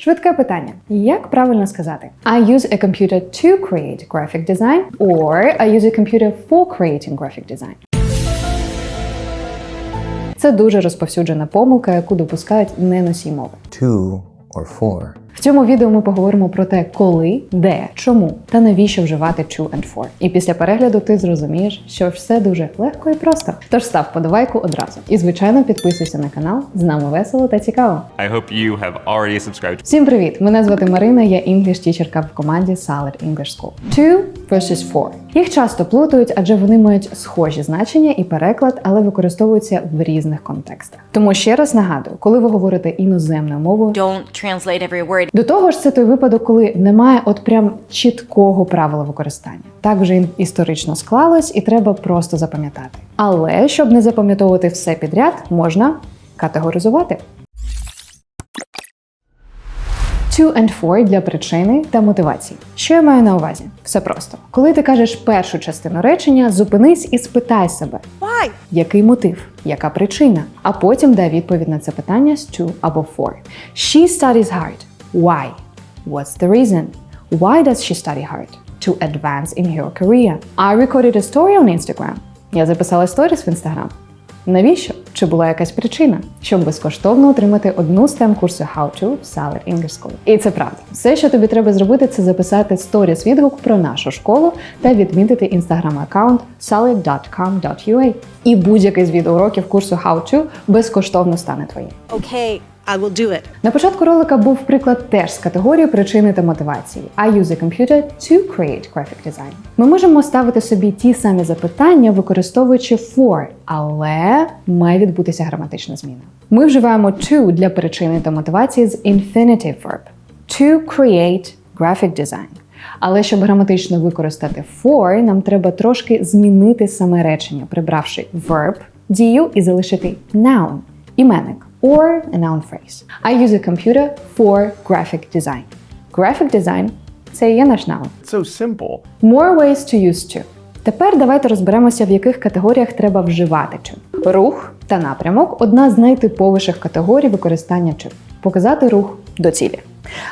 Швидке питання: як правильно сказати? I use a computer to create graphic design or I use a computer for creating graphic design. Це дуже розповсюджена помилка, яку допускають не носій мови. two or four. В цьому відео ми поговоримо про те, коли, де, чому та навіщо вживати to and for. І після перегляду ти зрозумієш, що все дуже легко і просто. Тож став подавайку одразу. І звичайно підписуйся на канал. З нами весело та цікаво. I hope you have already subscribed. Всім привіт! Мене звати Марина, я English тічерка в команді Solid English School. To versus for. Їх часто плутають, адже вони мають схожі значення і переклад, але використовуються в різних контекстах. Тому ще раз нагадую, коли ви говорите іноземною мовою, Don't translate every word. До того ж, це той випадок, коли немає от прям чіткого правила використання. Так вже історично склалось, і треба просто запам'ятати. Але щоб не запам'ятовувати все підряд, можна категоризувати. To and for для причини та мотивації. Що я маю на увазі? Все просто. Коли ти кажеш першу частину речення, зупинись і спитай себе, Why? який мотив, яка причина, а потім дай відповідь на це питання з to або for. She studies hard. Why? What's the reason? Why does she study hard? To advance in her career. I recorded a story on Instagram. Я записала сторіс в Instagram. Навіщо? Чи була якась причина, щоб безкоштовно отримати одну з тем курсу How to в Solid English School. І це правда. Все, що тобі треба зробити, це записати сторіс відгук про нашу школу та відмітити інстаграм аккаунт solid.com.ua. І будь-який з відеоуроків курсу How to безкоштовно стане твоїм. Okay, I will do it. На початку ролика був приклад теж з категорії причини та мотивації. I use a computer to create graphic design. Ми можемо ставити собі ті самі запитання, використовуючи for, але має відбутися граматична зміна. Ми вживаємо to для причини та мотивації з infinitive verb. To create graphic design. Але щоб граматично використати for, нам треба трошки змінити саме речення, прибравши verb, дію і залишити noun, іменник or a noun phrase. I use a computer for graphic design. Graphic design – це і є наш noun. So simple. More ways to use to. Тепер давайте розберемося, в яких категоріях треба вживати to. Рух та напрямок одна з найтиповіших категорій використання to. Показати рух до цілі.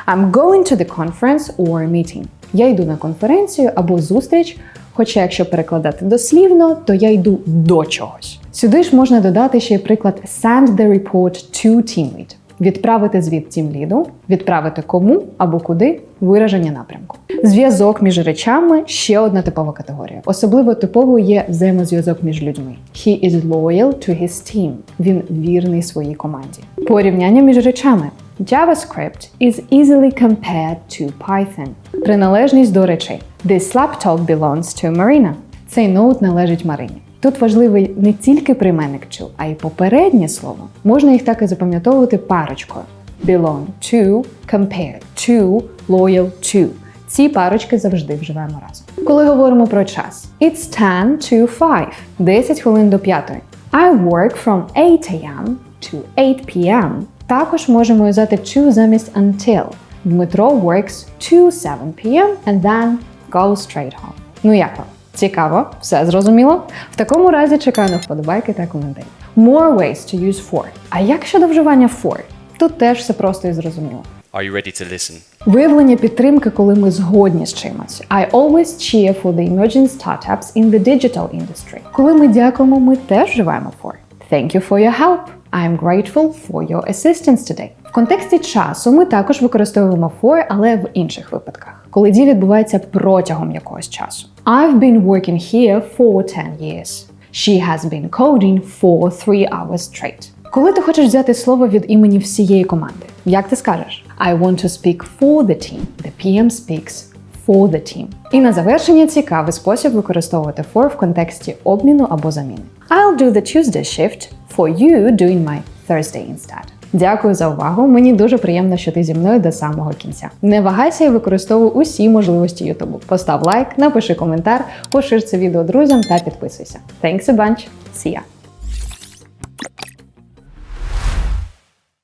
I'm going to the conference or meeting. Я йду на конференцію або зустріч, хоча якщо перекладати дослівно, то я йду до чогось. Сюди ж можна додати ще й приклад send the report to team. Відправити звіт тімліду, відправити кому або куди вираження напрямку. Зв'язок між речами ще одна типова категорія. Особливо типовою є взаємозв'язок між людьми. He is loyal to his team. Він вірний своїй команді. Порівняння між речами. JavaScript is easily compared to Python. Приналежність до речей. This laptop belongs to Marina. Цей ноут належить Марині. Тут важливий не тільки прийменник to, а й попереднє слово. Можна їх так і запам'ятовувати парочкою. Belong to, compare to, loyal to. Ці парочки завжди вживаємо разом. Коли говоримо про час, it's 10 to 5, 10 хвилин до 5. I work from 8 a.m. to 8 p.m. Також можемо взяти to замість until. Дмитро works to 7 p.m. and then goes straight home. Ну як вам? Цікаво, все зрозуміло? В такому разі чекаю на вподобайки та коментарі. More ways to use for. А як щодо вживання for? Тут теж все просто і зрозуміло. Are you ready to listen? Виявлення підтримки, коли ми згодні з чимось. I always cheer for the emerging startups in the digital industry. Коли ми дякуємо, ми теж вживаємо for. Thank you for your help. I am grateful for your assistance today. В контексті часу ми також використовуємо for, але в інших випадках, коли дія відбувається протягом якогось часу. I've been working here for 10 years. She has been coding for 3 hours straight. Коли ти хочеш взяти слово від імені всієї команди, як ти скажеш? I want to speak for the team. The PM speaks for the team. І на завершення цікавий спосіб використовувати for в контексті обміну або заміни. I'll do the Tuesday shift for you doing my Thursday instead. Дякую за увагу. Мені дуже приємно, що ти зі мною до самого кінця. Не вагайся і використовуй усі можливості Ютубу. Постав лайк, напиши коментар, пошир це відео друзям та підписуйся. Thanks a bunch. See ya!